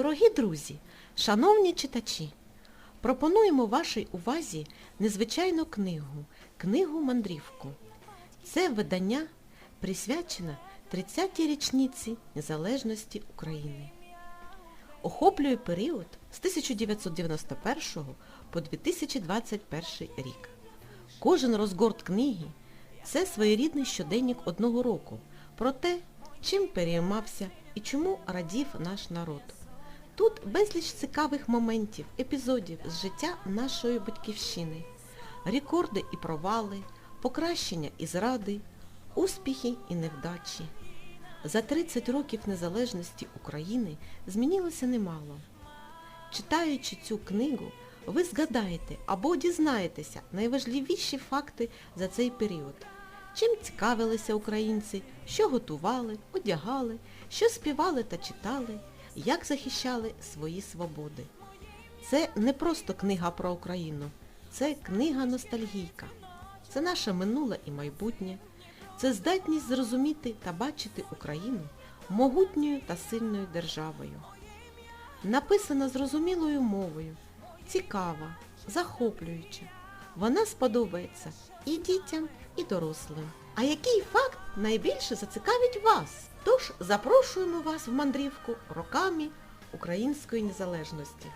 Дорогі друзі, шановні читачі, пропонуємо вашій увазі незвичайну книгу, книгу Мандрівку. Це видання присвячено 30-й річниці незалежності України. Охоплює період з 1991 по 2021 рік. Кожен розгорт книги – це своєрідний щоденник одного року про те, чим переймався і чому радів наш народ. Тут безліч цікавих моментів, епізодів з життя нашої батьківщини, рекорди і провали, покращення і зради, успіхи і невдачі. За 30 років незалежності України змінилося немало. Читаючи цю книгу, ви згадаєте або дізнаєтеся найважливіші факти за цей період. Чим цікавилися українці, що готували, одягали, що співали та читали, як захищали свої свободи. Це не просто книга про Україну, це книга ностальгійка. Це наше минуле і майбутнє. Це здатність зрозуміти та бачити Україну могутньою та сильною державою. Написана зрозумілою мовою, цікава, захоплююча. Вона сподобається і дітям, і дорослим. А який факт найбільше зацікавить вас? Тож запрошуємо вас в мандрівку роками української незалежності.